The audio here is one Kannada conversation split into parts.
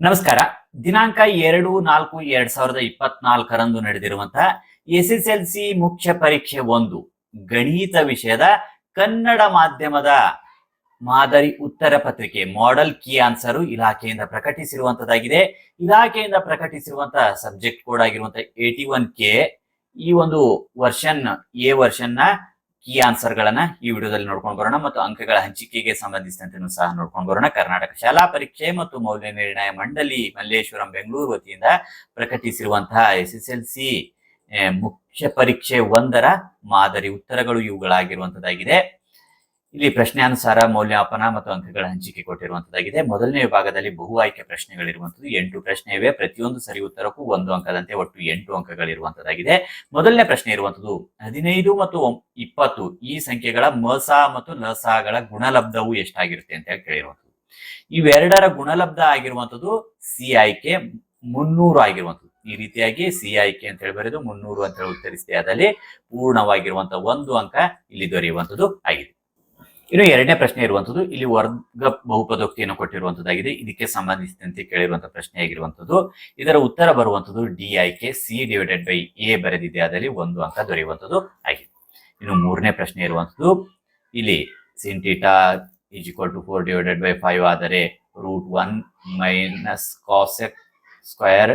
ನಮಸ್ಕಾರ. ದಿನಾಂಕ ಎರಡು ನಾಲ್ಕು ಎರಡ್ ಸಾವಿರದ ಇಪ್ಪತ್ನಾಲ್ಕರಂದು ನಡೆದಿರುವಂತಹ ಎಸ್ ಎಸ್ ಎಲ್ ಸಿ ಮುಖ್ಯ ಪರೀಕ್ಷೆ ಒಂದು, ಗಣಿತ ವಿಷಯದ ಕನ್ನಡ ಮಾಧ್ಯಮದ ಮಾದರಿ ಉತ್ತರ ಪತ್ರಿಕೆ ಮಾಡೆಲ್ ಕೀ ಆನ್ಸರ್ ಇಲಾಖೆಯಿಂದ ಪ್ರಕಟಿಸಿರುವಂತದ್ದಾಗಿದೆ ಇಲಾಖೆಯಿಂದ ಪ್ರಕಟಿಸಿರುವಂತಹ ಸಬ್ಜೆಕ್ಟ್ ಕೋಡ್ ಆಗಿರುವಂತಹ ಏಟಿ ಒನ್ ಕೆ ಈ ಒಂದು ವರ್ಷನ್ ಎ ವರ್ಷನ್ನ ಕೀ ಆನ್ಸರ್ ಗಳನ್ನ ಈ ವಿಡಿಯೋದಲ್ಲಿ ನೋಡ್ಕೊಂಡು ಬರೋಣ ಮತ್ತು ಅಂಕಗಳ ಹಂಚಿಕೆಗೆ ಸಂಬಂಧಿಸಿದಂತೆ ಸಹ ನೋಡ್ಕೊಂಡು ಬರೋಣ. ಕರ್ನಾಟಕ ಶಾಲಾ ಪರೀಕ್ಷೆ ಮತ್ತು ಮೌಲ್ಯ ನಿರ್ಣಯ ಮಂಡಳಿ ಮಲ್ಲೇಶ್ವರಂ ಬೆಂಗಳೂರು ವತಿಯಿಂದ ಪ್ರಕಟಿಸಿರುವಂತಹ ಎಸ್ ಎಸ್ ಎಲ್ ಸಿ ಮುಖ್ಯ ಪರೀಕ್ಷೆ ಒಂದರ ಮಾದರಿ ಉತ್ತರಗಳು ಇವುಗಳಾಗಿರುವಂತದ್ದಾಗಿದೆ. ಇಲ್ಲಿ ಪ್ರಶ್ನೆಯಾನುಸಾರ ಮೌಲ್ಯಮಾಪನ ಮತ್ತು ಅಂಕಗಳ ಹಂಚಿಕೆ ಕೊಟ್ಟಿರುವಂತದ್ದಾಗಿದೆ. ಮೊದಲನೇ ವಿಭಾಗದಲ್ಲಿ ಬಹು ಆಯ್ಕೆ ಪ್ರಶ್ನೆಗಳಿರುವಂತದ್ದು. ಎಂಟು ಪ್ರಶ್ನೆ ಇವೆ. ಪ್ರತಿಯೊಂದು ಸರಿ ಉತ್ತರಕ್ಕೂ ಒಂದು ಅಂಕದಂತೆ ಒಟ್ಟು ಎಂಟು ಅಂಕಗಳಿರುವಂತದ್ದಾಗಿದೆ. ಮೊದಲನೇ ಪ್ರಶ್ನೆ ಇರುವಂತದ್ದು, ಹದಿನೈದು ಮತ್ತು ಇಪ್ಪತ್ತು ಈ ಸಂಖ್ಯೆಗಳ ಮಸ ಮತ್ತು ಲಸಗಳ ಗುಣಲಬ್ಧವು ಎಷ್ಟಾಗಿರುತ್ತೆ ಅಂತ ಹೇಳಿ ಇವೆರಡರ ಗುಣಲಬ್ಧ ಆಗಿರುವಂತದ್ದು ಸಿ ಆಯ್ಕೆ ಮುನ್ನೂರು ಆಗಿರುವಂತದ್ದು. ಈ ರೀತಿಯಾಗಿ ಸಿ ಆಯ್ಕೆ ಅಂತ ಹೇಳಿ ಬರೆದು ಮುನ್ನೂರು ಅಂತ ಹೇಳಿ ಉತ್ತರಿಸಿದೆ. ಅದರಲ್ಲಿ ಪೂರ್ಣವಾಗಿರುವಂತಹ ಒಂದು ಅಂಕ ಇಲ್ಲಿ ದೊರೆಯುವಂತದ್ದು ಆಗಿದೆ. ಇನ್ನು ಎರಡನೇ ಪ್ರಶ್ನೆ ಇರುವಂತದ್ದು, ಇಲ್ಲಿ ವರ್ಗ ಬಹುಪದೋಕ್ತಿಯನ್ನು ಕೊಟ್ಟಿರುವಂತದ್ದಾಗಿದೆ. ಇದಕ್ಕೆ ಸಂಬಂಧಿಸಿದಂತೆ ಕೇಳಿರುವಂತಹ ಪ್ರಶ್ನೆ ಆಗಿರುವಂತದ್ದು, ಇದರ ಉತ್ತರ ಬರುವಂತದ್ದು ಡಿ ಆಯ್ಕೆ ಸಿ ಡಿವೈಡೆಡ್ ಬೈ ಎ ಬರೆದಿದೆ. ಅದರಲ್ಲಿ ಒಂದು ಅಂಕ ದೊರೆಯುವಂತದ್ದು ಆಗಿದೆ. ಇನ್ನು ಮೂರನೇ ಪ್ರಶ್ನೆ ಇರುವಂತದ್ದು, ಇಲ್ಲಿ sin theta is equal to four divided by five ಆದರೆ root one minus cosec square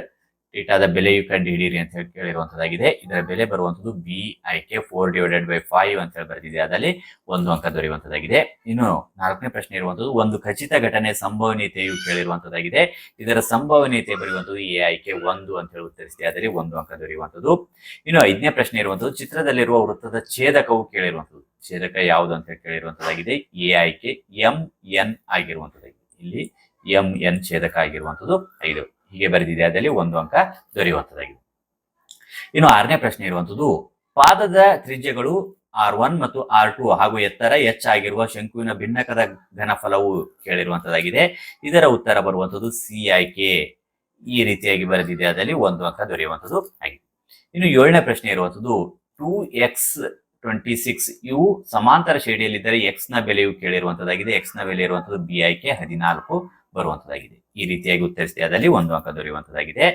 ಟೀಟಾದ ಬೆಲೆಯು ಕಂಡು ಹಿಡೀರಿ ಅಂತ ಹೇಳಿ ಕೇಳಿರುವಂತದ್ದಾಗಿದೆ. ಇದರ ಬೆಲೆ ಬರುವಂತದ್ದು ಬಿ ಆಯ್ಕೆ ಫೋರ್ ಡಿವೈಡೆಡ್ ಬೈ ಫೈವ್ ಅಂತ ಹೇಳಿ ಬರೆದಿದೆ. ಅದರಲ್ಲಿ ಒಂದು ಅಂಕ ದೊರೆಯುವಂತದ್ದಾಗಿದೆ. ಇನ್ನು ನಾಲ್ಕನೇ ಪ್ರಶ್ನೆ ಇರುವಂತದ್ದು, ಒಂದು ಖಚಿತ ಘಟನೆ ಸಂಭವನೀಯತೆಯು ಕೇಳಿರುವಂತದ್ದಾಗಿದೆ. ಇದರ ಸಂಭವನೀಯತೆ ಬರೆಯುವಂತದ್ದು ಎ ಆಯ್ಕೆ ಒಂದು ಅಂತ ಹೇಳಿ ಉತ್ತರಿಸಿದೆ. ಅದರಲ್ಲಿ ಒಂದು ಅಂಕ ದೊರೆಯುವಂತದ್ದು. ಇನ್ನು ಐದನೇ ಪ್ರಶ್ನೆ ಇರುವಂತದ್ದು, ಚಿತ್ರದಲ್ಲಿರುವ ವೃತ್ತದ ಛೇದಕವು ಕೇಳಿರುವಂತದ್ದು. ಛೇದಕ ಯಾವುದು ಅಂತ ಹೇಳಿ ಕೇಳಿರುವಂತದ್ದಾಗಿದೆ. ಎ ಆಯ್ಕೆ ಎಂ ಎನ್ ಆಗಿರುವಂತದ್ದಾಗಿದೆ. ಇಲ್ಲಿ ಎಂ ಎನ್ ಛೇದಕ ಆಗಿರುವಂತದ್ದು. ಐದು. ಹೀಗೆ ಬರೆದಿದೆ. ಅದರಲ್ಲಿ ಒಂದು ಅಂಕ ದೊರೆಯುವಂಥದ್ದಾಗಿದೆ ಇನ್ನು ಆರನೇ ಪ್ರಶ್ನೆ ಇರುವಂಥದ್ದು ಪಾದದ ತ್ರಿಜ್ಯಗಳು ಆರ್ ಒನ್ ಮತ್ತು ಆರ್ ಟು ಹಾಗೂ ಎತ್ತರ ಎಚ್ ಆಗಿರುವ ಶಂಕುವಿನ ಭಿನ್ನಕದ ಘನಫಲವು ಕೇಳಿರುವಂತದಾಗಿದೆ ಇದರ ಉತ್ತರ ಬರುವಂತದ್ದು ಸಿ ಆಯ್ಕೆ ಈ ರೀತಿಯಾಗಿ ಬರೆದಿದೆ. ಅದರಲ್ಲಿ ಒಂದು ಅಂಕ ದೊರೆಯುವಂಥದ್ದು ಆಗಿದೆ. ಇನ್ನು ಏಳನೇ ಪ್ರಶ್ನೆ ಇರುವಂತದ್ದು, ಟೂ ಎಕ್ಸ್ ಟ್ವೆಂಟಿ ಸಿಕ್ಸ್ ಇವು ಸಮಾಂತರ ಶೈಲಿಯಲ್ಲಿದ್ದರೆ ಎಕ್ಸ್ನ ಬೆಲೆಯು ಕೇಳಿರುವಂತದ್ದಾಗಿದೆ. ಎಕ್ಸ್ನ ಬೆಲೆ ಇರುವಂತದ್ದು ಬಿ ಆಯ್ಕೆ ಹದಿನಾಲ್ಕು. ಬರುವಂತದ್ದಾಗಿದೆ ಈ ರೀತಿಯಾಗಿ ಉತ್ತರಿಸಿದೆ ಅದರಲ್ಲಿ ಒಂದು ಅಂಕ ದೊರೆಯುವಂತದ್ದಾಗಿದೆ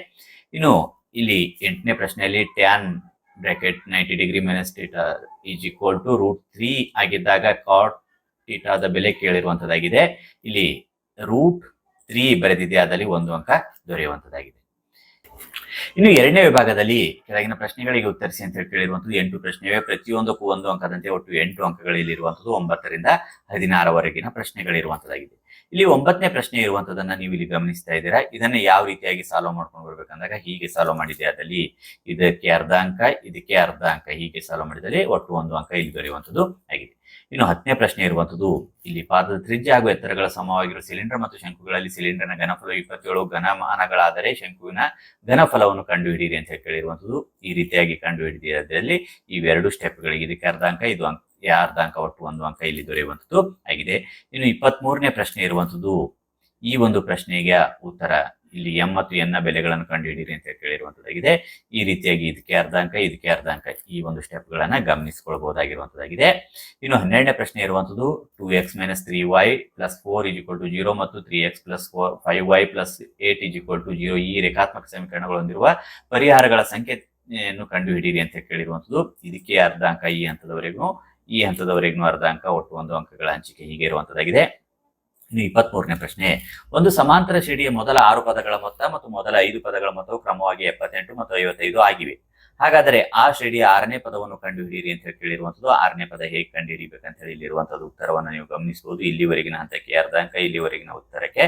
ಇನ್ನು ಇಲ್ಲಿ ಎಂಟನೇ ಪ್ರಶ್ನೆಯಲ್ಲಿ tan bracket ninety degree minus theta is equal to root three ಆಗಿದ್ದಾಗ ಕಾಟ್ ಟೀಟಾದ ಬೆಲೆ ಕೇಳಿರುವಂತದ್ದಾಗಿದೆ ಇಲ್ಲಿ ರೂಟ್ ತ್ರೀ ಬರೆದಿದೆ. ಅದರಲ್ಲಿ ಒಂದು ಅಂಕ ದೊರೆಯುವಂತದ್ದಾಗಿದೆ ಇನ್ನು ಎರಡನೇ ವಿಭಾಗದಲ್ಲಿ ಕೆಳಗಿನ ಪ್ರಶ್ನೆಗಳಿಗೆ ಉತ್ತರಿಸಿ ಅಂತ ಹೇಳಿ ಕೇಳಿರುವಂಥದ್ದು ಎಂಟು ಪ್ರಶ್ನೆವೆ ಪ್ರತಿಯೊಂದಕ್ಕೂ ಒಂದು ಅಂಕದಂತೆ ಒಟ್ಟು ಎಂಟು ಅಂಕಗಳಲ್ಲಿ ಇರುವಂತದ್ದು ಒಂಬತ್ತರಿಂದ ಹದಿನಾರವರೆಗಿನ ಪ್ರಶ್ನೆಗಳಿರುವಂತದ್ದಾಗಿದೆ ಇಲ್ಲಿ ಒಂಬತ್ತನೇ ಪ್ರಶ್ನೆ ಇರುವಂತದನ್ನ ನೀವು ಇಲ್ಲಿ ಗಮನಿಸ್ತಾ ಇದ್ದೀರಾ. ಇದನ್ನ ಯಾವ ರೀತಿಯಾಗಿ ಸಾಲ್ವ್ ಮಾಡ್ಕೊಂಡು ಬರ್ಬೇಕಂದಾಗ ಹೀಗೆ ಸಾಲ್ವ್ ಮಾಡಿದೆ ಅದಲ್ಲಿ ಇದಕ್ಕೆ ಅರ್ಧ ಅಂಕ ಇದಕ್ಕೆ ಅರ್ಧ ಅಂಕ ಹೀಗೆ ಸಾಲ್ವ್ ಮಾಡಿದಲ್ಲಿ ಒಟ್ಟು ಒಂದು ಅಂಕ ಇಲ್ಲಿ ದೊರೆಯುವಂಥದ್ದು ಆಗಿದೆ. ಇನ್ನು ಹತ್ತನೇ ಪ್ರಶ್ನೆ ಇರುವಂತದ್ದು ಇಲ್ಲಿ ಪಾದದ ತ್ರಿಜ್ಯ ಹಾಗೂ ಎತ್ತರಗಳ ಸಮವಾಗಿರುವ ಸಿಲಿಂಡರ್ ಮತ್ತು ಶಂಕುಗಳಲ್ಲಿ ಸಿಲಿಂಡರ್ನ ಘನಫಲ ಇಪ್ಪತ್ತೇಳು ಘನಮಾನಗಳಾದರೆ ಶಂಕುವಿನ ಘನಫಲವನ್ನು ಕಂಡುಹಿಡಿಯಿರಿ ಅಂತ ಹೇಳಿ ಈ ರೀತಿಯಾಗಿ ಕಂಡುಹಿಡಿದಿರೋದ್ರಲ್ಲಿ ಇವೆರಡು ಸ್ಟೆಪ್ಗಳಿಗೆ ಇದಕ್ಕೆ ಅರ್ಧ ಅಂಕ ಇದು ಅಂಕ. ಅರ್ಧ ಅಂಕ ಒಟ್ಟು ಒಂದು ಅಂಕ ಇಲ್ಲಿ ದೊರೆಯುವಂಥದ್ದು ಆಗಿದೆ. ಇನ್ನು ಇಪ್ಪತ್ತ್ ಮೂರನೇ ಪ್ರಶ್ನೆ ಇರುವಂಥದ್ದು, ಈ ಒಂದು ಪ್ರಶ್ನೆಗೆ ಉತ್ತರ ಇಲ್ಲಿ ಎಂ ಮತ್ತು ಎನ್ನ ಬೆಲೆಗಳನ್ನು ಕಂಡುಹಿಡಿಯಿರಿ ಅಂತ ಕೇಳಿರುವಂತದ್ದಾಗಿದೆ ಈ ರೀತಿಯಾಗಿ ಇದಕ್ಕೆ ಅರ್ಧ ಅಂಕ ಇದಕ್ಕೆ ಅರ್ಧ ಅಂಕ ಈ ಒಂದು ಸ್ಟೆಪ್ ಗಳನ್ನ ಗಮನಿಸಿಕೊಳ್ಬಹುದಾಗಿರುವಂತದ್ದಾಗಿದೆ ಇನ್ನು ಹನ್ನೆರಡನೇ ಪ್ರಶ್ನೆ ಇರುವಂತದ್ದು two X minus three Y plus four is equal to zero ಮತ್ತು three X plus four five Y plus eight equal to zero ಈ ರೇಖಾತ್ಮಕ ಸಮೀಕರಣಗಳು ಹೊಂದಿರುವ ಪರಿಹಾರಗಳ ಸಂಖ್ಯೆಯನ್ನು ಕಂಡುಹಿಡಿಯಿರಿ ಅಂತ ಕೇಳಿರುವಂತದ್ದು ಇದಕ್ಕೆ ಅರ್ಧ ಅಂಕ ಈ ಹಂತದವರೆಗೂ ಈ ಹಂತದವರೆಗೂ ಅರ್ಧ ಅಂಕ ಒಟ್ಟು ಒಂದು ಅಂಕಗಳ ಹಂಚಿಕೆ ಹೀಗೆ ಇರುವಂತದ್ದಾಗಿದೆ ಇನ್ನು ಇಪ್ಪತ್ತ್ ಮೂರನೇ ಪ್ರಶ್ನೆ, ಒಂದು ಸಮಾಂತರ ಶ್ರೇಣಿಯ ಮೊದಲ ಆರು ಪದಗಳ ಮೊತ್ತ ಮತ್ತು ಮೊದಲ ಐದು ಪದಗಳ ಮೊತ್ತವು ಕ್ರಮವಾಗಿ ಎಪ್ಪತ್ತೆಂಟು ಮತ್ತು ಐವತ್ತೈದು ಆಗಿವೆ. ಹಾಗಾದರೆ ಆ ಶ್ರೇಣಿಯ ಆರನೇ ಪದವನ್ನು ಕಂಡುಹಿಡಿಯಿರಿ ಅಂತ ಹೇಳಿ ಕೇಳಿರುವಂತದ್ದು, ಆರನೇ ಪದ ಹೇಗೆ ಕಂಡುಹಿಡಿಬೇಕಂತ ಹೇಳಿ ಇಲ್ಲಿರುವಂತದ್ದು ಉತ್ತರವನ್ನು ನೀವು ಗಮನಿಸಬಹುದು. ಇಲ್ಲಿವರೆಗಿನ ಹಂತಕ್ಕೆ ಅರ್ಧ ಅಂಕ, ಇಲ್ಲಿವರೆಗಿನ ಉತ್ತರಕ್ಕೆ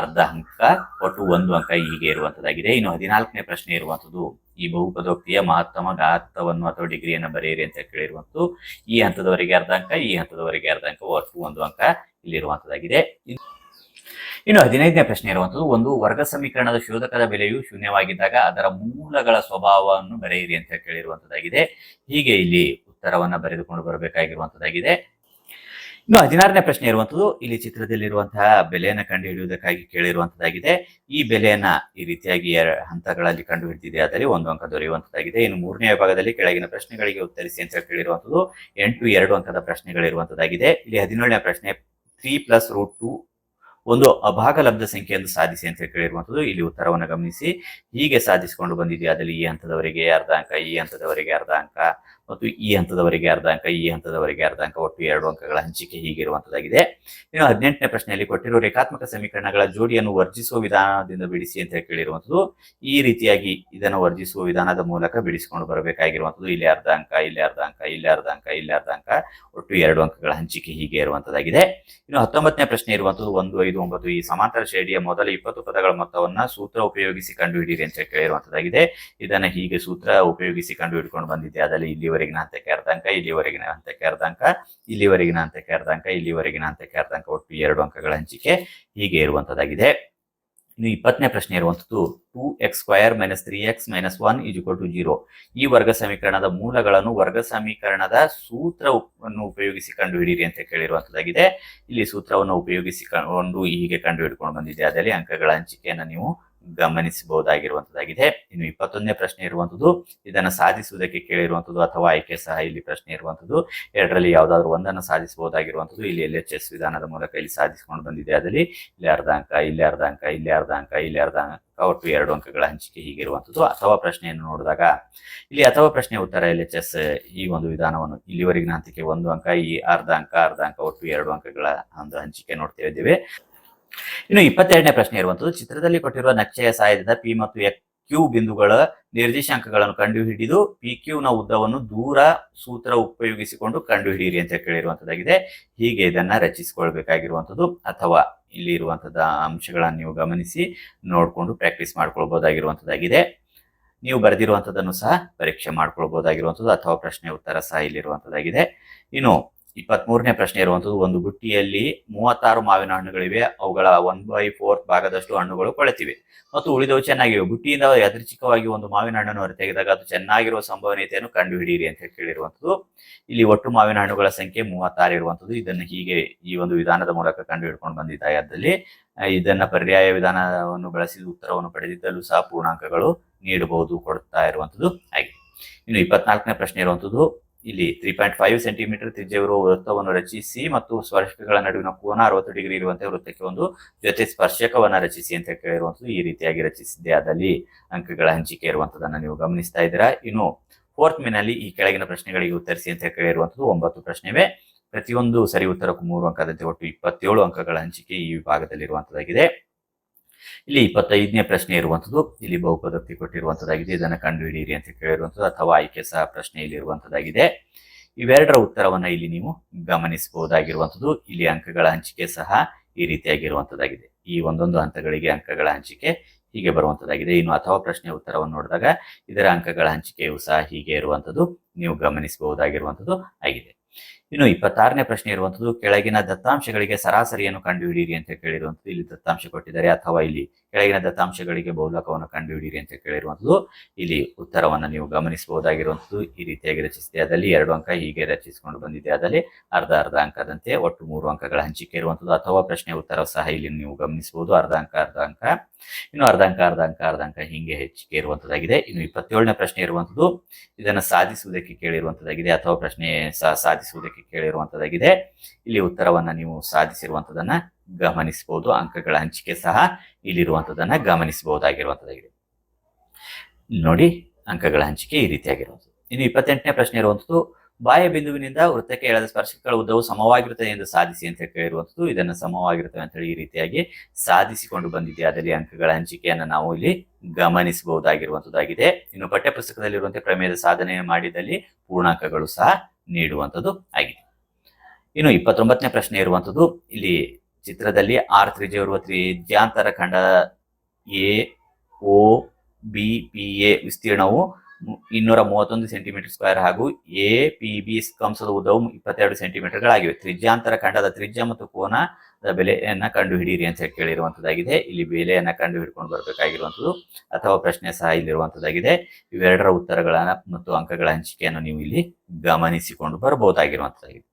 ಅರ್ಧ ಅಂಕ, ಒಟ್ಟು ಒಂದು ಅಂಕ ಹೀಗೆ ಇರುವಂತದ್ದಾಗಿದೆ ಇನ್ನು ಹದಿನಾಲ್ಕನೇ ಪ್ರಶ್ನೆ ಇರುವಂತದ್ದು ಈ ಬಹುಪದೋಕ್ತಿಯ ಮಹತ್ತಮ ಗಾತ್ರವನ್ನು ಅಥವಾ ಡಿಗ್ರಿಯನ್ನು ಬರೆಯಿರಿ ಅಂತ ಕೇಳಿರುವಂತೂ ಈ ಹಂತದವರೆಗೆ ಅರ್ಧ ಅಂಕ, ಈ ಹಂತದವರೆಗೆ ಅರ್ಧ ಅಂಕ ಒಟ್ಟು ಒಂದು ಅಂಕ ಇಲ್ಲಿರುವಂತದ್ದಾಗಿದೆ ಇನ್ನು ಹದಿನೈದನೇ ಪ್ರಶ್ನೆ ಇರುವಂತದ್ದು, ಒಂದು ವರ್ಗ ಸಮೀಕರಣದ ಶೋಧಕದ ಬೆಲೆಯು ಶೂನ್ಯವಾಗಿದ್ದಾಗ ಅದರ ಮೂಲಗಳ ಸ್ವಭಾವವನ್ನು ಬರೆಯಿರಿ ಅಂತ ಕೇಳಿರುವಂತದ್ದಾಗಿದೆ. ಹೀಗೆ ಇಲ್ಲಿ ಉತ್ತರವನ್ನು ಬರೆದುಕೊಂಡು ಬರಬೇಕಾಗಿರುವಂತದ್ದಾಗಿದೆ. ಇನ್ನು ಹದಿನಾರನೇ ಪ್ರಶ್ನೆ ಇರುವಂತದ್ದು ಇಲ್ಲಿ ಚಿತ್ರದಲ್ಲಿರುವಂತಹ ಬೆಲೆಯನ್ನು ಕಂಡುಹಿಡಿಯುವುದಕ್ಕಾಗಿ ಕೇಳಿರುವಂತದ್ದಾಗಿದೆ ಈ ಬೆಲೆಯನ್ನ ಈ ರೀತಿಯಾಗಿ ಹಂತಗಳಲ್ಲಿ ಕಂಡು ಕಂಡುಹಿಡಿದಿದೆ. ಆದರೆ ಒಂದು ಅಂಕ ದೊರೆಯುವಂತದ್ದಾಗಿದೆ ಇನ್ನು ಮೂರನೇ ವಿಭಾಗದಲ್ಲಿ ಕೆಳಗಿನ ಪ್ರಶ್ನೆಗಳಿಗೆ ಉತ್ತರಿಸಿ ಅಂತ ಕೇಳಿರುವಂತದ್ದು ಎಂಟು, ಎರಡು ಅಂಕದ ಪ್ರಶ್ನೆಗಳಿರುವಂತದ್ದಾಗಿದೆ ಇಲ್ಲಿ ಹದಿನೇಳನೇ ಪ್ರಶ್ನೆ, ತ್ರೀ ಪ್ಲಸ್ ರೂಟ್ ಟು ಒಂದು ಅಭಾಗಲಬ್ಧ ಸಂಖ್ಯೆಯನ್ನು ಸಾಧಿಸಿ ಅಂತ ಕೇಳಿರುವಂತದ್ದು ಇಲ್ಲಿ ಉತ್ತರವನ್ನು ಗಮನಿಸಿ. ಹೀಗೆ ಸಾಧಿಸಿಕೊಂಡು ಬಂದಿದೆಯಾದಲ್ಲಿ ಈ ಹಂತದವರೆಗೆ ಅರ್ಧ ಅಂಕ, ಈ ಹಂತದವರೆಗೆ ಅರ್ಧ ಅಂಕ ಮತ್ತು ಈ ಹಂತದವರೆಗೆ ಅರ್ಧ ಅಂಕ, ಈ ಹಂತದವರೆಗೆ ಅರ್ಧ ಅಂಕ, ಒಟ್ಟು ಎರಡು ಅಂಕಗಳ ಹಂಚಿಕೆ ಹೀಗಿರುವಂತದ್ದಾಗಿದೆ. ಇನ್ನು ಹದಿನೆಂಟನೇ ಪ್ರಶ್ನೆಯಲ್ಲಿ ಕೊಟ್ಟಿರುವ ರೇಖಾತ್ಮಕ ಸಮೀಕರಣಗಳ ಜೋಡಿಯನ್ನು ವರ್ಜಿಸುವ ವಿಧಾನದಿಂದ ಬಿಡಿಸಿ ಅಂತ ಕೇಳಿರುವಂತದ್ದು, ಈ ರೀತಿಯಾಗಿ ಇದನ್ನು ವರ್ಜಿಸುವ ವಿಧಾನದ ಮೂಲಕ ಬಿಡಿಸಿಕೊಂಡು ಬರಬೇಕಾಗಿರುವಂತದ್ದು, ಇಲ್ಲಿ ಅರ್ಧ ಅಂಕ, ಇಲ್ಲಿ ಅರ್ಧ ಅಂಕ, ಇಲ್ಲಿ ಅರ್ಧ ಅಂಕ, ಇಲ್ಲಿ ಅರ್ಧ ಅಂಕ, ಒಟ್ಟು ಎರಡು ಅಂಕಗಳ ಹಂಚಿಕೆ ಹೀಗೆ ಇರುವಂತದ್ದಾಗಿದೆ. ಇನ್ನು ಹತ್ತೊಂಬತ್ತನೇ ಪ್ರಶ್ನೆ ಇರುವಂತದ್ದು, ಒಂದು, ಐದು, ಒಂಬತ್ತು, ಈ ಸಮಾಂತರ ಶ್ರೇಣಿಯ ಮೊದಲ ಇಪ್ಪತ್ತು ಪದಗಳ ಮೊತ್ತವನ್ನ ಸೂತ್ರ ಉಪಯೋಗಿಸಿ ಕಂಡುಹಿಡಿಯಿರಿ ಅಂತ ಕೇಳಿರುವಂತದ್ದಾಗಿದೆ. ಇದನ್ನ ಹೀಗೆ ಸೂತ್ರ ಉಪಯೋಗಿಸಿ ಕಂಡು ಹಿಡ್ಕೊಂಡು ಬಂದಿದ್ದೆ, ಅದರಲ್ಲಿ ಇಲ್ಲಿವರೆಗಿನ ಹಂತಕ್ಕೆ ಅರ್ಧ ಅಂಕ ಇಲ್ಲಿವರೆಗಿನ ಹಂತಕ್ಕೆ ಅರ್ಧ ಅಂಕ ಇಲ್ಲಿವರೆಗಿನ ಹಂತಕ್ಕೆ ಅರ್ಧ ಅಂಕ ಇಲ್ಲಿವರೆಗಿನ ಹಂತಕ್ಕೆ ಅರ್ಧ ಅಂಕ ಒಟ್ಟು ಎರಡು ಅಂಕಗಳ ಹಂಚಿಕೆ ಹೀಗೆ ಇರುವಂತದ್ದಾಗಿದೆ. ಇನ್ನು ಇಪ್ಪತ್ತನೇ ಪ್ರಶ್ನೆ ಇರುವಂತದ್ದು two X square minus three X minus one equal to zero ಈ ವರ್ಗ ಸಮೀಕರಣದ ಮೂಲಗಳನ್ನು ವರ್ಗ ಸಮೀಕರಣದ ಸೂತ್ರವನ್ನು ಉಪಯೋಗಿಸಿ ಕಂಡುಹಿಡಿಯಿರಿ ಅಂತ ಕೇಳಿರುವಂತದ್ದಾಗಿದೆ. ಇಲ್ಲಿ ಸೂತ್ರವನ್ನು ಉಪಯೋಗಿಸಿಕೊಂಡು ಹೀಗೆ ಕಂಡುಹಿಡ್ಕೊಂಡು ಬಂದಿದೆ. ಅದರಲ್ಲಿ ಅಂಕಗಳ ಹಂಚಿಕೆಯನ್ನು ನೀವು ಗಮನಿಸಬಹುದಾಗಿರುವಂತದ್ದಾಗಿದೆ. ಇನ್ನು ಇಪ್ಪತ್ತೊಂದನೇ ಪ್ರಶ್ನೆ ಇರುವಂತದ್ದು, ಇದನ್ನ ಸಾಧಿಸುವುದಕ್ಕೆ ಕೇಳಿರುವಂತದ್ದು ಅಥವಾ ಆಯ್ಕೆ ಸಹ ಇಲ್ಲಿ ಪ್ರಶ್ನೆ ಇರುವಂತದ್ದು. ಎರಡರಲ್ಲಿ ಯಾವ್ದಾದ್ರು ಒಂದನ್ನು ಸಾಧಿಸಬಹುದಾಗಿರುವಂತದ್ದು, ಇಲ್ಲಿ ಎಲ್ ಎಚ್ ಎಸ್ ವಿಧಾನದ ಮೂಲಕ ಇಲ್ಲಿ ಸಾಧಿಸಿಕೊಂಡು ಬಂದಿದೆ ಅದರಲ್ಲಿ. ಇಲ್ಲಿ ಅರ್ಧ ಅಂಕ, ಇಲ್ಲಿ ಅರ್ಧ ಅಂಕ, ಇಲ್ಲಿ ಅರ್ಧ ಅಂಕ, ಇಲ್ಲಿ ಅರ್ಧ ಅಂಕ, ಒಟ್ಟು ಎರಡು ಅಂಕಗಳ ಹಂಚಿಕೆ ಹೀಗಿರುವಂತದ್ದು ಅಥವಾ ಪ್ರಶ್ನೆಯನ್ನು ನೋಡಿದಾಗ, ಇಲ್ಲಿ ಅಥವಾ ಪ್ರಶ್ನೆ ಉತ್ತರ ಎಲ್ ಎಚ್ ಎಸ್ ಈ ಒಂದು ವಿಧಾನವನ್ನು ಇಲ್ಲಿವರೆಗಿನ ಹಂತಕ್ಕೆ ಒಂದು ಅಂಕ, ಈ ಅರ್ಧ ಅಂಕ ಅರ್ಧ ಅಂಕ, ಒಟ್ಟು ಎರಡು ಅಂಕಗಳ ಒಂದು ಹಂಚಿಕೆ ನೋಡ್ತಾ ಇದ್ದೇವೆ. ಇನ್ನು ಇಪ್ಪತ್ತೆರಡನೇ ಪ್ರಶ್ನೆ ಇರುವಂತದ್ದು ಚಿತ್ರದಲ್ಲಿ ಕೊಟ್ಟಿರುವ ನಕ್ಷೆಯ ಸಹಾಯದಿಂದ ಪಿ ಮತ್ತು ಎಕ್ ಕ್ಯೂ ಬಿಂದುಗಳ ನಿರ್ದೇಶಾಂಕಗಳನ್ನು ಕಂಡುಹಿಡಿದು ಪಿ ಕ್ಯೂ ನ ಉದ್ದವನ್ನು ದೂರ ಸೂತ್ರ ಉಪಯೋಗಿಸಿಕೊಂಡು ಕಂಡುಹಿಡಿಯಿರಿ ಅಂತ ಕೇಳಿರುವಂತದ್ದಾಗಿದೆ ಹೀಗೆ ಇದನ್ನ ರಚಿಸಿಕೊಳ್ಬೇಕಾಗಿರುವಂತದ್ದು ಅಥವಾ ಇಲ್ಲಿ ಇರುವಂತದ ಅಂಶಗಳನ್ನು ನೀವು ಗಮನಿಸಿ ನೋಡಿಕೊಂಡು ಪ್ರಾಕ್ಟೀಸ್ ಮಾಡ್ಕೊಳ್ಬಹುದಾಗಿರುವಂತದ್ದಾಗಿದೆ ನೀವು ಬರೆದಿರುವಂತದನ್ನು ಸಹ ಪರೀಕ್ಷೆ ಮಾಡ್ಕೊಳ್ಬಹುದಾಗಿರುವಂತದ್ದು ಅಥವಾ ಪ್ರಶ್ನೆ ಉತ್ತರ ಸಹ ಇಲ್ಲಿರುವಂತದ್ದಾಗಿದೆ ಇನ್ನು ಇಪ್ಪತ್ತ್ ಮೂರನೇ ಪ್ರಶ್ನೆ ಇರುವಂತದ್ದು ಒಂದು ಬುಟ್ಟಿಯಲ್ಲಿ ಮೂವತ್ತಾರು ಮಾವಿನ ಹಣ್ಣುಗಳಿವೆ. ಅವುಗಳ ಒನ್ ಬೈ ಫೋರ್ತ್ ಭಾಗದಷ್ಟು ಹಣ್ಣುಗಳು ಕೊಳೆತಿವೆ. ಮತ್ತು ಉಳಿದವು ಚೆನ್ನಾಗಿವೆ. ಬುಟ್ಟಿಯಿಂದ ಯಾದೃಚ್ಛಿಕವಾಗಿ ಒಂದು ಮಾವಿನ ಹಣ್ಣನ್ನು ಹೊರತೆಗೆದಾಗ ಅದು ಚೆನ್ನಾಗಿರುವ ಸಂಭವನೀಯತೆಯನ್ನು ಕಂಡುಹಿಡಿಯಿರಿ ಅಂತ ಕೇಳಿರುವಂತದ್ದು ಇಲ್ಲಿ ಒಟ್ಟು ಮಾವಿನ ಹಣ್ಣುಗಳ ಸಂಖ್ಯೆ ಮೂವತ್ತಾರು ಇರುವಂತದ್ದು ಇದನ್ನು ಹೀಗೆ ಈ ಒಂದು ವಿಧಾನದ ಮೂಲಕ ಕಂಡು ಹಿಡ್ಕೊಂಡು ಬಂದಿದ್ದಾರೆ ಅದರಲ್ಲಿ ಇದನ್ನ ಪರ್ಯಾಯ ವಿಧಾನವನ್ನು ಬಳಸಿ ಉತ್ತರವನ್ನು ಪಡೆದಿದ್ದಲ್ಲೂ ಸಹ ಪೂರ್ಣಾಂಕಗಳು ನೀಡಬಹುದು ಕೊಡ್ತಾ ಇರುವಂತದ್ದು ಹಾಗೆ. ಇನ್ನು ಇಪ್ಪತ್ನಾಲ್ಕನೇ ಪ್ರಶ್ನೆ ಇರುವಂತದ್ದು ಇಲ್ಲಿ ತ್ರೀ ಪಾಯಿಂಟ್ ಫೈವ್ ಸೆಂಟಿಮೀಟರ್ ತ್ರಿಜ್ಯವಿರುವ ವೃತ್ತವನ್ನು ರಚಿಸಿ ಮತ್ತು ಸ್ಪರ್ಶಕಗಳ ನಡುವಿನ ಕೋನ ಅರವತ್ತು ಡಿಗ್ರಿ ಇರುವಂತಹ ವೃತ್ತಕ್ಕೆ ಒಂದು ಜೊತೆ ಸ್ಪರ್ಶಕವನ್ನು ರಚಿಸಿ ಅಂತ ಕೇಳಿರುವಂತದ್ದು ಈ ರೀತಿಯಾಗಿ ರಚಿಸಿದ್ದೆ. ಅದಲ್ಲಿ ಅಂಕಗಳ ಹಂಚಿಕೆ ಇರುವಂತದನ್ನ ನೀವು ಗಮನಿಸ್ತಾ ಇದ್ದೀರಾ. ಇನ್ನು ಫೋರ್ತ್ ಮೇನಲ್ಲಿ ಈ ಕೆಳಗಿನ ಪ್ರಶ್ನೆಗಳಿಗೆ ಉತ್ತರಿಸಿ ಅಂತ ಕೇಳಿರುವಂತದ್ದು ಒಂಬತ್ತು ಪ್ರಶ್ನೆವೇ. ಪ್ರತಿಯೊಂದು ಸರಿ ಉತ್ತರಕ್ಕೂ ಮೂರು ಅಂಕದಂತೆ ಒಟ್ಟು ಇಪ್ಪತ್ತೇಳು ಅಂಕಗಳ ಹಂಚಿಕೆ ಈ ವಿಭಾಗದಲ್ಲಿರುವಂತದ್ದಾಗಿದೆ ಇಲ್ಲಿ ಇಪ್ಪತ್ತೈದನೇ ಪ್ರಶ್ನೆ ಇರುವಂತದ್ದು ಇಲ್ಲಿ ಬಹುಪದೋಕ್ತಿ ಕೊಟ್ಟಿರುವಂಥದ್ದಾಗಿದೆ. ಇದನ್ನು ಕಂಡುಹಿಡಿಯಿರಿ ಅಂತ ಕೇಳಿರುವಂತದ್ದು ಅಥವಾ ಆಯ್ಕೆ ಸಹ ಪ್ರಶ್ನೆ ಇಲ್ಲಿ ಇರುವಂತದ್ದಾಗಿದೆ ಇವೆರಡರ ಉತ್ತರವನ್ನ ಇಲ್ಲಿ ನೀವು ಗಮನಿಸಬಹುದಾಗಿರುವಂತದ್ದು ಇಲ್ಲಿ ಅಂಕಗಳ ಹಂಚಿಕೆ ಸಹ ಈ ರೀತಿಯಾಗಿರುವಂಥದ್ದಾಗಿದೆ. ಈ ಒಂದೊಂದು ಹಂತಗಳಿಗೆ ಅಂಕಗಳ ಹಂಚಿಕೆ ಹೀಗೆ ಬರುವಂಥದ್ದಾಗಿದೆ. ಇನ್ನು ಅಥವಾ ಪ್ರಶ್ನೆ ಉತ್ತರವನ್ನು ನೋಡಿದಾಗ ಇದರ ಅಂಕಗಳ ಹಂಚಿಕೆಯು ಸಹ ಹೀಗೆ ಇರುವಂತದ್ದು ನೀವು ಗಮನಿಸಬಹುದಾಗಿರುವಂತದ್ದು ಆಗಿದೆ. ಇನ್ನು ಇಪ್ಪತ್ತಾರನೇ ಪ್ರಶ್ನೆ ಇರುವಂತದ್ದು, ಕೆಳಗಿನ ದತ್ತಾಂಶಗಳಿಗೆ ಸರಾಸರಿಯನ್ನು ಕಂಡುಹಿಡಿಯಿರಿ ಅಂತ ಕೇಳಿರುವಂತದ್ದು ಇಲ್ಲಿ ದತ್ತಾಂಶ ಕೊಟ್ಟಿದ್ದಾರೆ. ಅಥವಾ ಇಲ್ಲಿ ಕೆಳಗಿನ ದತ್ತಾಂಶಗಳಿಗೆ ಬಹುಲಕವನ್ನು ಕಂಡುಹಿಡಿಯಿರಿ ಅಂತ ಕೇಳಿರುವಂತದ್ದು ಇಲ್ಲಿ ಉತ್ತರವನ್ನು ನೀವು ಗಮನಿಸಬಹುದಾಗಿರುವಂಥದ್ದು, ಈ ರೀತಿಯಾಗಿ ರಚಿಸಿದೆ. ಅದರಲ್ಲಿ ಎರಡು ಅಂಕ ಹೀಗೆ ರಚಿಸಿಕೊಂಡು ಬಂದಿದೆ. ಅದರಲ್ಲಿ ಅರ್ಧ ಅರ್ಧ ಅಂಕದಂತೆ ಒಟ್ಟು ಮೂರು ಅಂಕಗಳ ಹಂಚಿಕೆ ಇರುವಂಥದ್ದು ಅಥವಾ ಪ್ರಶ್ನೆ ಉತ್ತರ ಸಹ ಇಲ್ಲಿ ನೀವು ಗಮನಿಸಬಹುದು. ಅರ್ಧ ಅಂಕ ಅರ್ಧ ಅಂಕ. ಇನ್ನು ಅರ್ಧ ಅಂಕ ಅರ್ಧ ಅಂಕ ಅರ್ಧ ಅಂಕ ಹೀಗೆ ಹೆಚ್ಚಿಗೆ ಇರುವಂಥದ್ದಾಗಿದೆ. ಇನ್ನು ಇಪ್ಪತ್ತೇಳನೇ ಪ್ರಶ್ನೆ ಇರುವಂಥದ್ದು, ಇದನ್ನು ಸಾಧಿಸುವುದಕ್ಕೆ ಕೇಳಿರುವಂಥದ್ದಾಗಿದೆ ಅಥವಾ ಪ್ರಶ್ನೆ ಸಹ ಸಾಧಿಸುವುದಕ್ಕೆ ಕೇಳಿರುವಂಥದ್ದಾಗಿದೆ. ಇಲ್ಲಿ ಉತ್ತರವನ್ನು ನೀವು ಸಾಧಿಸಿರುವಂತದನ್ನ ಗಮನಿಸಬಹುದು, ಅಂಕಗಳ ಹಂಚಿಕೆ ಸಹ ಇಲ್ಲಿರುವಂತದನ್ನ ಗಮನಿಸಬಹುದಾಗಿರುವಂಥದ್ದಾಗಿದೆ ನೋಡಿ, ಅಂಕಗಳ ಹಂಚಿಕೆ ಈ ರೀತಿಯಾಗಿರುವಂಥದ್ದು ಇನ್ನು ಇಪ್ಪತ್ತೆಂಟನೇ ಪ್ರಶ್ನೆ ಇರುವಂತದ್ದು, ಬಾಹ್ಯ ಬಿಂದುವಿನಿಂದ ವೃತ್ತಕ್ಕೆ ಎಳೆದ ಸ್ಪರ್ಶಕಗಳ ಉದ್ದವು ಸಮವಾಗಿರುತ್ತದೆ ಎಂದು ಸಾಧಿಸಿ ಅಂತ ಕೇಳಿರುವಂಥದ್ದು ಇದನ್ನು ಸಮವಾಗಿರುತ್ತವೆ ಅಂತ ಹೇಳಿ ಈ ರೀತಿಯಾಗಿ ಸಾಧಿಸಿಕೊಂಡು ಬಂದಿದೆ. ಅದರಲ್ಲಿ ಅಂಕಗಳ ಹಂಚಿಕೆಯನ್ನು ನಾವು ಇಲ್ಲಿ ಗಮನಿಸಬಹುದಾಗಿರುವಂಥದ್ದಾಗಿದೆ ಇನ್ನು ಪಠ್ಯಪುಸ್ತಕದಲ್ಲಿರುವಂತೆ ಪ್ರಮೇಯದ ಸಾಧನೆ ಮಾಡಿದಲ್ಲಿ ಪೂರ್ಣಾಂಕಗಳು ಸಹ ನೀಡುವಂಥದ್ದು ಆಗಿದೆ. ಇನ್ನು ಇಪ್ಪತ್ತೊಂಬತ್ತನೇ ಪ್ರಶ್ನೆ ಇರುವಂಥದ್ದು ಇಲ್ಲಿ ಚಿತ್ರದಲ್ಲಿ ಆರ್ ತ್ರಿಜ್ಯವಿರುವ ತ್ರಿಜ್ಯಾಂತರ ಖಂಡ A O B, P, A ವಿಸ್ತೀರ್ಣವು ಇನ್ನೂರ ಮೂವತ್ತೊಂದು ಸೆಂಟಿಮೀಟರ್ ಸ್ಕ್ವೇರ್ ಹಾಗೂ ಎ, ಪಿ, ಬಿ ಕಂಸದ ಉದ್ದವು ಇಪ್ಪತ್ತೆರಡು ಸೆಂಟಿಮೀಟರ್ಗಳಾಗಿವೆ. ತ್ರಿಜ್ಯಾಂತರ ಖಂಡದ ತ್ರಿಜ್ಯ ಮತ್ತು ಕೋನದ ಬೆಲೆಯನ್ನ ಕಂಡುಹಿಡಿಯಿರಿ ಅಂತ ಕೇಳಿರುವಂತದ್ದಾಗಿದೆ. ಇಲ್ಲಿ ಬೆಲೆಯನ್ನ ಕಂಡು ಹಿಡ್ಕೊಂಡು ಬರಬೇಕಾಗಿರುವಂಥದ್ದು ಅಥವಾ ಪ್ರಶ್ನೆ ಸಹ ಇಲ್ಲಿರುವಂತದ್ದಾಗಿದೆ. ಇವೆರಡರ ಉತ್ತರಗಳನ್ನು ಮತ್ತು ಅಂಕಗಳ ಹಂಚಿಕೆಯನ್ನು ನೀವು ಇಲ್ಲಿ ಗಮನಿಸಿಕೊಂಡು ಬರಬಹುದಾಗಿರುವಂತದ್ದಾಗಿದೆ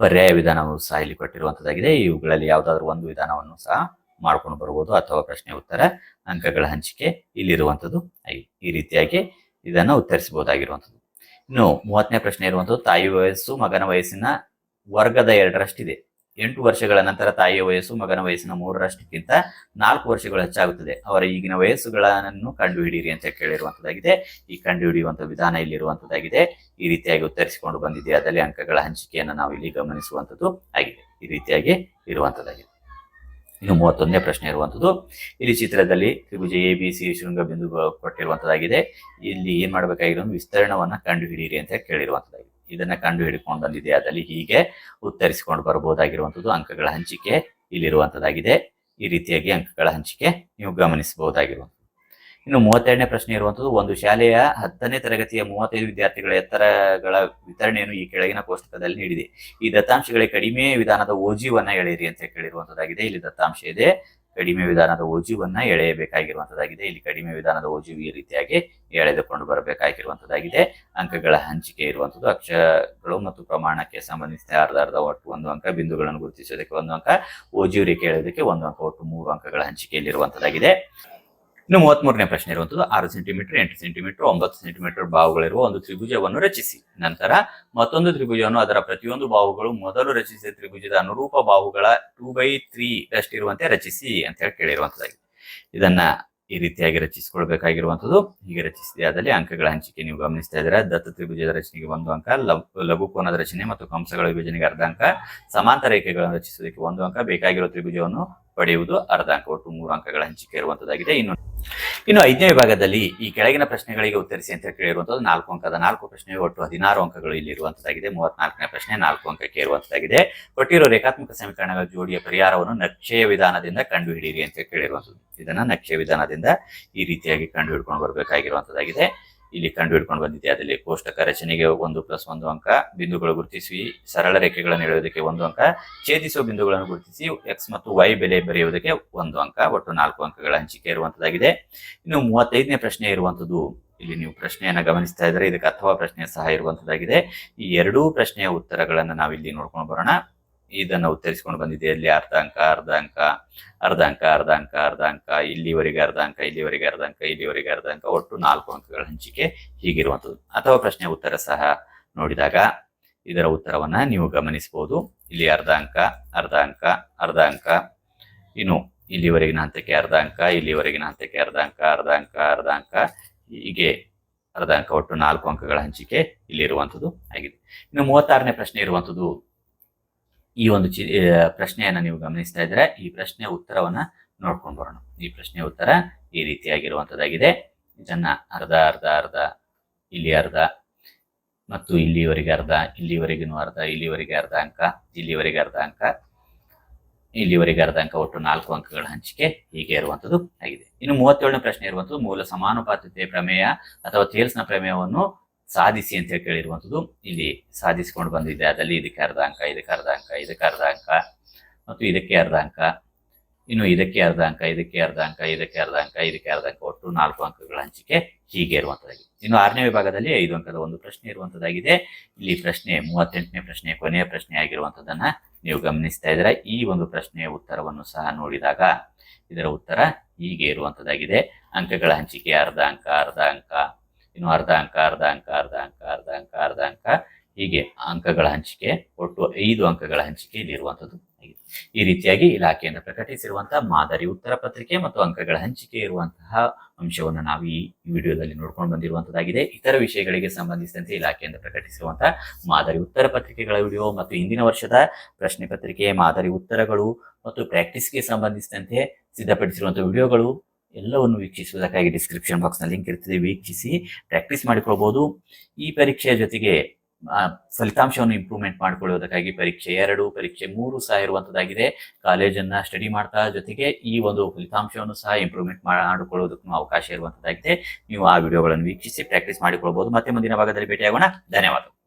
ಪರ್ಯಾಯ ವಿಧಾನವು ಸಹ ಇಲ್ಲಿ ಕೊಟ್ಟಿರುವಂತದ್ದಾಗಿದೆ. ಇವುಗಳಲ್ಲಿ ಯಾವುದಾದ್ರೂ ಒಂದು ವಿಧಾನವನ್ನು ಸಹ ಮಾಡ್ಕೊಂಡು ಬರ್ಬೋದು. ಅಥವಾ ಪ್ರಶ್ನೆ ಉತ್ತರ, ಅಂಕಗಳ ಹಂಚಿಕೆ ಇಲ್ಲಿರುವಂಥದ್ದು. ಈ ರೀತಿಯಾಗಿ ಇದನ್ನು ಉತ್ತರಿಸಬಹುದಾಗಿರುವಂಥದ್ದು ಇನ್ನು ಮೂವತ್ತನೇ ಪ್ರಶ್ನೆ ಇರುವಂಥದ್ದು ತಾಯಿ ವಯಸ್ಸು ಮಗನ ವಯಸ್ಸಿನ ವರ್ಗದ ಎರಡರಷ್ಟಿದೆ. ಎಂಟು ವರ್ಷಗಳ ನಂತರ ತಾಯಿಯ ವಯಸ್ಸು ಮಗನ ವಯಸ್ಸಿನ ಮೂರರಷ್ಟಕ್ಕಿಂತ ನಾಲ್ಕು ವರ್ಷಗಳು ಹೆಚ್ಚಾಗುತ್ತದೆ. ಅವರ ಈಗಿನ ವಯಸ್ಸುಗಳನ್ನು ಕಂಡುಹಿಡಿಯಿರಿ ಅಂತ ಕೇಳಿರುವಂತದ್ದಾಗಿದೆ. ಈ ಕಂಡುಹಿಡಿಯುವಂತ ವಿಧಾನ ಇಲ್ಲಿರುವಂತದ್ದಾಗಿದೆ. ಈ ರೀತಿಯಾಗಿ ಉತ್ತರಿಸಿಕೊಂಡು ಬಂದಿದೆ. ಅದರಲ್ಲಿ ಅಂಕಗಳ ಹಂಚಿಕೆಯನ್ನು ನಾವು ಇಲ್ಲಿ ಗಮನಿಸುವಂತದ್ದು ಆಗಿದೆ. ಈ ರೀತಿಯಾಗಿ ಇರುವಂತದ್ದಾಗಿದೆ. ಇನ್ನು ಮೂವತ್ತೊಂದನೇ ಪ್ರಶ್ನೆ ಇರುವಂತದ್ದು. ಇಲ್ಲಿ ಚಿತ್ರದಲ್ಲಿ ತ್ರಿಭುಜ ಎ ಬಿ ಸಿ ಶೃಂಗ ಬಿಂದುಗಳು ಕೊಟ್ಟಿರುವಂತದ್ದಾಗಿದೆ. ಇಲ್ಲಿ ಏನ್ ಮಾಡಬೇಕಾಗಿರೋ ವಿಸ್ತರಣವನ್ನ ಕಂಡುಹಿಡಿಯಿರಿ ಅಂತ ಕೇಳಿರುವಂತದ್ದಾಗಿದೆ. ಇದನ್ನ ಕಂಡು ಹಿಡಿಕೊಂಡು ಬಂದಿದೆ. ಅದಲ್ಲಿ ಹೀಗೆ ಉತ್ತರಿಸಿಕೊಂಡು ಬರಬಹುದಾಗಿರುವಂತದ್ದು ಅಂಕಗಳ ಹಂಚಿಕೆ ಇಲ್ಲಿರುವಂತದ್ದಾಗಿದೆ ಈ ರೀತಿಯಾಗಿ ಅಂಕಗಳ ಹಂಚಿಕೆ ನೀವು ಗಮನಿಸಬಹುದಾಗಿರುವಂಥದ್ದು. ಇನ್ನು ಮೂವತ್ತೆರಡನೇ ಪ್ರಶ್ನೆ ಇರುವಂತದ್ದು ಒಂದು ಶಾಲೆಯ ಹತ್ತನೇ ತರಗತಿಯ ಮೂವತ್ತೈದು ವಿದ್ಯಾರ್ಥಿಗಳ ಎತ್ತರಗಳ ವಿತರಣೆಯನ್ನು ಈ ಕೆಳಗಿನ ಕೋಷ್ಟಕದಲ್ಲಿ ನೀಡಿದೆ. ಈ ದತ್ತಾಂಶಗಳ ಕಡಿಮೆ ವಿಧಾನದ ಓಜಿವನ್ನ ಎಳೆಯಿರಿ ಅಂತ ಕೇಳಿರುವಂತದ್ದಾಗಿದೆ ಇಲ್ಲಿ ದತ್ತಾಂಶ ಇದೆ. ಕಡಿಮೆ ವಿಧಾನದ ಓಜಿವನ್ನ ಎಳೆಯಬೇಕಾಗಿರುವಂತದ್ದಾಗಿದೆ. ಇಲ್ಲಿ ಕಡಿಮೆ ವಿಧಾನದ ಓಜು ಈ ರೀತಿಯಾಗಿ ಎಳೆದುಕೊಂಡು ಬರಬೇಕಾಗಿರುವಂತದ್ದಾಗಿದೆ. ಅಂಕಗಳ ಹಂಚಿಕೆ ಇರುವಂತದ್ದು, ಅಕ್ಷರಗಳು ಮತ್ತು ಪ್ರಮಾಣಕ್ಕೆ ಸಂಬಂಧಿಸಿದ ಅರ್ಧ ಅರ್ಧ, ಒಟ್ಟು ಒಂದು ಅಂಕ, ಬಿಂದುಗಳನ್ನು ಗುರುತಿಸೋದಕ್ಕೆ ಒಂದು ಅಂಕ, ಓಜು ರೇಖೆ ಎಳೆಯೋದಕ್ಕೆ ಒಂದು ಅಂಕ, ಒಟ್ಟು ಮೂರು ಅಂಕಗಳ ಹಂಚಿಕೆಯಲ್ಲಿರುವಂತದ್ದಾಗಿದೆ. ಇನ್ನು ಮೂವತ್ಮೂರನೇ ಪ್ರಶ್ನೆ ಇರುವಂತದ್ದು ಆರು ಸೆಂಟಿಮೀಟರ್ ಎಂಟು ಸೆಂಟಿಮೀಟರ್ ಒಂಬತ್ತು ಸೆಂಟಿಮೀಟರ್ ಬಾವುಗಳಿರುವ ಒಂದು ತ್ರಿಭುಜವನ್ನು ರಚಿಸಿ. ನಂತರ ಮತ್ತೊಂದು ತ್ರಿಭುಜವನ್ನು ಅದರ ಪ್ರತಿಯೊಂದು ಬಾವುಗಳು ಮೊದಲು ರಚಿಸಿದ ತ್ರಿಭುಜದ ಅನುರೂಪ ಬಾವುಗಳ ಟೂ ಬೈ ತ್ರೀ ರಷ್ಟಿರುವಂತೆ ರಚಿಸಿ ಅಂತ ಹೇಳಿ ಕೇಳಿರುವಂತದ್ದಾಗಿದೆ. ಇದನ್ನ ಈ ರೀತಿಯಾಗಿ ರಚಿಸಿಕೊಳ್ಬೇಕಾಗಿರುವಂತದ್ದು. ಹೀಗೆ ರಚಿಸಿದೆ ಆದಲ್ಲಿ ಅಂಕಗಳ ಹಂಚಿಕೆ ನೀವು ಗಮನಿಸ್ತಾ ಇದ್ದೀರಾ. ದತ್ತ ತ್ರಿಭುಜದ ರಚನೆಗೆ ಒಂದು ಅಂಕ, ಲಘು- ಕೋನದ ರಚನೆ ಮತ್ತು ಕಂಸಗಳ ವಿಭಜನೆಗೆ ಅರ್ಧ ಅಂಕ, ಸಮಾಂತರ ರೇಖೆಗಳನ್ನು ರಚಿಸುವುದಕ್ಕೆ ಒಂದು ಅಂಕ ಬೇಕಾಗಿರೋ ತ್ರಿಭುಜವನ್ನು ಪಡೆಯುವುದು ಅರ್ಧ ಅಂಕ ಒಟ್ಟು ಮೂರು ಅಂಕಗಳ ಹಂಚಿಕೆ ಇರುವಂತದ್ದಾಗಿದೆ. ಇನ್ನು ಇನ್ನು ಐದನೇ ವಿಭಾಗದಲ್ಲಿ ಈ ಕೆಳಗಿನ ಪ್ರಶ್ನೆಗಳಿಗೆ ಉತ್ತರಿಸಿ ಅಂತ ಕೇಳಿರುವಂತದ್ದು ನಾಲ್ಕು ಅಂಕದ ನಾಲ್ಕು ಪ್ರಶ್ನೆ ಒಟ್ಟು ಹದಿನಾರು ಅಂಕಗಳು ಇಲ್ಲಿ ಇರುವಂತದ್ದಾಗಿದೆ. ಮೂವತ್ನಾಲ್ಕನೇ ಪ್ರಶ್ನೆ ನಾಲ್ಕು ಅಂಕಕ್ಕೆ ಇರುವಂತದ್ದಾಗಿದೆ. ಕೊಟ್ಟಿರೋ ರೇಖಾತ್ಮಕ ಸಮೀಕರಣಗಳ ಜೋಡಿಯ ಪರಿಹಾರವನ್ನು ನಕ್ಷೆಯ ವಿಧಾನದಿಂದ ಕಂಡುಹಿಡಿಯಿರಿ ಅಂತ ಕೇಳಿರುವಂತದ್ದು. ಇದನ್ನ ನಕ್ಷೆಯ ವಿಧಾನದಿಂದ ಈ ರೀತಿಯಾಗಿ ಕಂಡು ಹಿಡ್ಕೊಂಡು ಬರಬೇಕಾಗಿರುವಂತದ್ದಾಗಿದೆ. ಇಲ್ಲಿ ಕಂಡು ಹಿಡ್ಕೊಂಡು ಬಂದಿದೆ. ಅದರಲ್ಲಿ ಕೋಷ್ಟಕ ರಚನೆಗೆ ಒಂದು ಪ್ಲಸ್ ಒಂದು ಅಂಕ, ಬಿಂದುಗಳು ಗುರುತಿಸಿ, ಸರಳ ರೇಖೆಗಳನ್ನು ಎಳೆಯೋದಕ್ಕೆ ಒಂದು ಅಂಕ, ಛೇದಿಸುವ ಬಿಂದುಗಳನ್ನು ಗುರುತಿಸಿ ಎಕ್ಸ್ ಮತ್ತು ವೈ ಬೆಲೆ ಬರೆಯುವುದಕ್ಕೆ ಒಂದು ಅಂಕ, ಒಟ್ಟು ನಾಲ್ಕು ಅಂಕಗಳ ಹಂಚಿಕೆ ಇರುವಂತದ್ದಾಗಿದೆ. ಇನ್ನು ಮೂವತ್ತೈದನೇ ಪ್ರಶ್ನೆ ಇರುವಂತದ್ದು, ಇಲ್ಲಿ ನೀವು ಪ್ರಶ್ನೆಯನ್ನ ಗಮನಿಸ್ತಾ ಇದ್ರೆ ಇದಕ್ಕೆ ಅಥವಾ ಪ್ರಶ್ನೆ ಸಹ ಇರುವಂತದಾಗಿದೆ ಈ ಎರಡೂ ಪ್ರಶ್ನೆಯ ಉತ್ತರಗಳನ್ನ ನಾವಿಲ್ಲಿ ನೋಡ್ಕೊಂಡು ಬರೋಣ. ಇದನ್ನ ಉತ್ತರಿಸಿಕೊಂಡು ಬಂದಿದೆ. ಇಲ್ಲಿ ಅರ್ಧ ಅಂಕ ಅರ್ಧ ಅಂಕ ಅರ್ಧ ಅಂಕ ಅರ್ಧ ಅಂಕ ಅರ್ಧ ಅಂಕ ಇಲ್ಲಿವರೆಗೆ ಅರ್ಧ ಅಂಕ ಇಲ್ಲಿವರೆಗೆ ಅರ್ಧ ಅಂಕ ಇಲ್ಲಿವರೆಗೆ ಅರ್ಧ ಅಂಕ ಒಟ್ಟು ನಾಲ್ಕು ಅಂಕಗಳ ಹಂಚಿಕೆ ಹೀಗಿರುವಂತದ್ದು ಅಥವಾ ಪ್ರಶ್ನೆ ಉತ್ತರ ಸಹ ನೋಡಿದಾಗ ಇದರ ಉತ್ತರವನ್ನ ನೀವು ಗಮನಿಸಬಹುದು. ಇಲ್ಲಿ ಅರ್ಧ ಅಂಕ ಅರ್ಧ ಅಂಕ ಅರ್ಧ ಅಂಕ ಇನ್ನು ಇಲ್ಲಿವರೆಗಿನ ಹಂತಕ್ಕೆ ಅರ್ಧ ಅಂಕ ಇಲ್ಲಿವರೆಗಿನ ಹಂತಕ್ಕೆ ಅರ್ಧ ಅಂಕ ಅರ್ಧ ಅಂಕ ಅರ್ಧ ಅಂಕ ಹೀಗೆ ಅರ್ಧ ಅಂಕ ಒಟ್ಟು ನಾಲ್ಕು ಅಂಕಗಳ ಹಂಚಿಕೆ ಇಲ್ಲಿರುವಂಥದ್ದು ಆಗಿದೆ. ಇನ್ನು ಮೂವತ್ತಾರನೇ ಪ್ರಶ್ನೆ ಇರುವಂಥದ್ದು ಈ ಒಂದು ಚಿ ಪ್ರಶ್ನೆಯನ್ನು ನೀವು ಗಮನಿಸ್ತಾ ಇದ್ರೆ ಈ ಪ್ರಶ್ನೆ ಉತ್ತರವನ್ನ ನೋಡ್ಕೊಂಡು ಬರೋಣ. ಈ ಪ್ರಶ್ನೆ ಉತ್ತರ ಈ ರೀತಿಯಾಗಿರುವಂಥದ್ದಾಗಿದೆ ಇದನ್ನ ಅರ್ಧ ಅರ್ಧ ಅರ್ಧ, ಇಲ್ಲಿ ಅರ್ಧ ಮತ್ತು ಇಲ್ಲಿವರೆಗೆ ಅರ್ಧ, ಇಲ್ಲಿವರೆಗಿನೂ ಅರ್ಧ, ಇಲ್ಲಿವರೆಗೆ ಅರ್ಧ ಅಂಕ, ಇಲ್ಲಿವರೆಗೆ ಅರ್ಧ ಅಂಕ, ಇಲ್ಲಿವರೆಗೆ ಅರ್ಧ ಅಂಕ ಒಟ್ಟು ನಾಲ್ಕು ಅಂಕಗಳ ಹಂಚಿಕೆ ಹೀಗೆ ಇರುವಂತದ್ದು ಆಗಿದೆ. ಇನ್ನು ಮೂವತ್ತೇಳನೇ ಪ್ರಶ್ನೆ ಇರುವಂತದ್ದು ಮೂಲ ಸಮಾನುಪಾತತೆ ಪ್ರಮೇಯ ಅಥವಾ ತೇಲ್ಸ್ನ ಪ್ರಮೇಯವನ್ನು ಸಾಧಿಸಿ ಅಂತ ಹೇಳಿ ಕೇಳಿರುವಂಥದ್ದು ಇಲ್ಲಿ ಸಾಧಿಸಿಕೊಂಡು ಬಂದಿದೆ. ಅದರಲ್ಲಿ ಇದಕ್ಕೆ ಅರ್ಧ ಅಂಕ ಇದಕ್ಕೆ ಅರ್ಧ ಅಂಕ ಇದಕ್ಕೆ ಅರ್ಧ ಅಂಕ ಮತ್ತು ಇದಕ್ಕೆ ಅರ್ಧ ಅಂಕ ಇನ್ನು ಇದಕ್ಕೆ ಅರ್ಧ ಅಂಕ ಇದಕ್ಕೆ ಅರ್ಧ ಅಂಕ ಇದಕ್ಕೆ ಅರ್ಧ ಅಂಕ ಇದಕ್ಕೆ ಅರ್ಧ ಅಂಕ ಒಟ್ಟು ನಾಲ್ಕು ಅಂಕಗಳ ಹಂಚಿಕೆ ಹೀಗೆ ಇರುವಂತದ್ದಾಗಿದೆ ಇನ್ನು ಆರನೇ ವಿಭಾಗದಲ್ಲಿ ಐದು ಅಂಕದ ಒಂದು ಪ್ರಶ್ನೆ ಇರುವಂಥದ್ದಾಗಿದೆ. ಇಲ್ಲಿ ಪ್ರಶ್ನೆ ಮೂವತ್ತೆಂಟನೇ ಪ್ರಶ್ನೆ, ಕೊನೆಯ ಪ್ರಶ್ನೆ ಆಗಿರುವಂತದನ್ನ ನೀವು ಗಮನಿಸ್ತಾ ಇದ್ರೆ ಈ ಒಂದು ಪ್ರಶ್ನೆಯ ಉತ್ತರವನ್ನು ಸಹ ನೋಡಿದಾಗ ಇದರ ಉತ್ತರ ಹೀಗೆ ಇರುವಂಥದ್ದಾಗಿದೆ. ಅಂಕಗಳ ಹಂಚಿಕೆ ಅರ್ಧ ಅಂಕ ಅರ್ಧ ಅಂಕ ಇನ್ನು ಅರ್ಧ ಅಂಕ ಅರ್ಧ ಅಂಕ ಅರ್ಧ ಅಂಕ ಅರ್ಧ ಅಂಕ ಅರ್ಧ ಅಂಕ ಹೀಗೆ ಅಂಕಗಳ ಹಂಚಿಕೆ, ಒಟ್ಟು ಐದು ಅಂಕಗಳ ಹಂಚಿಕೆ ಇಲ್ಲಿ ಇರುವಂತದ್ದು ಆಗಿದೆ ಈ ರೀತಿಯಾಗಿ ಇಲಾಖೆಯಿಂದ ಪ್ರಕಟಿಸಿರುವಂತಹ ಮಾದರಿ ಉತ್ತರ ಪತ್ರಿಕೆ ಮತ್ತು ಅಂಕಗಳ ಹಂಚಿಕೆ ಇರುವಂತಹ ಅಂಶವನ್ನು ನಾವು ಈ ವಿಡಿಯೋದಲ್ಲಿ ನೋಡ್ಕೊಂಡು ಬಂದಿರುವಂತದ್ದಾಗಿದೆ ಇತರ ವಿಷಯಗಳಿಗೆ ಸಂಬಂಧಿಸಿದಂತೆ ಇಲಾಖೆಯಿಂದ ಪ್ರಕಟಿಸಿರುವಂತಹ ಮಾದರಿ ಉತ್ತರ ಪತ್ರಿಕೆಗಳ ವಿಡಿಯೋ ಮತ್ತು ಹಿಂದಿನ ವರ್ಷದ ಪ್ರಶ್ನೆ ಪತ್ರಿಕೆ, ಮಾದರಿ ಉತ್ತರಗಳು ಮತ್ತು ಪ್ರಾಕ್ಟೀಸ್ಗೆ ಸಂಬಂಧಿಸಿದಂತೆ ಸಿದ್ಧಪಡಿಸಿರುವಂತಹ ವಿಡಿಯೋಗಳು ಎಲ್ಲವನ್ನು ವೀಕ್ಷಿಸುವುದಕ್ಕಾಗಿ ಡಿಸ್ಕ್ರಿಪ್ಷನ್ ಬಾಕ್ಸ್ನಲ್ಲಿ ಲಿಂಕ್ ಇರ್ತದೆ ವೀಕ್ಷಿಸಿ ಪ್ರಾಕ್ಟೀಸ್ ಮಾಡಿಕೊಳ್ಬೋದು. ಈ ಪರೀಕ್ಷೆಯ ಜೊತೆಗೆ ಫಲಿತಾಂಶವನ್ನು ಇಂಪ್ರೂವ್ಮೆಂಟ್ ಮಾಡಿಕೊಳ್ಳುವುದಕ್ಕಾಗಿ ಪರೀಕ್ಷೆ ಎರಡು, ಪರೀಕ್ಷೆ ಮೂರು ಸಹ ಇರುವಂಥದ್ದಾಗಿದೆ ಕಾಲೇಜನ್ನ ಸ್ಟಡಿ ಮಾಡ್ತಾ ಜೊತೆಗೆ ಈ ಒಂದು ಫಲಿತಾಂಶವನ್ನು ಸಹ ಇಂಪ್ರೂವ್ಮೆಂಟ್ ಮಾಡಿಕೊಳ್ಳುವುದಕ್ಕೂ ಅವಕಾಶ ಇರುವಂಥದ್ದಾಗಿದೆ ನೀವು ಆ ವಿಡಿಯೋಗಳನ್ನು ವೀಕ್ಷಿಸಿ ಪ್ರಾಕ್ಟೀಸ್ ಮಾಡಿಕೊಳ್ಬೋದು. ಮತ್ತೆ ಮುಂದಿನ ಭಾಗದಲ್ಲಿ ಭೇಟಿಯಾಗೋಣ. ಧನ್ಯವಾದ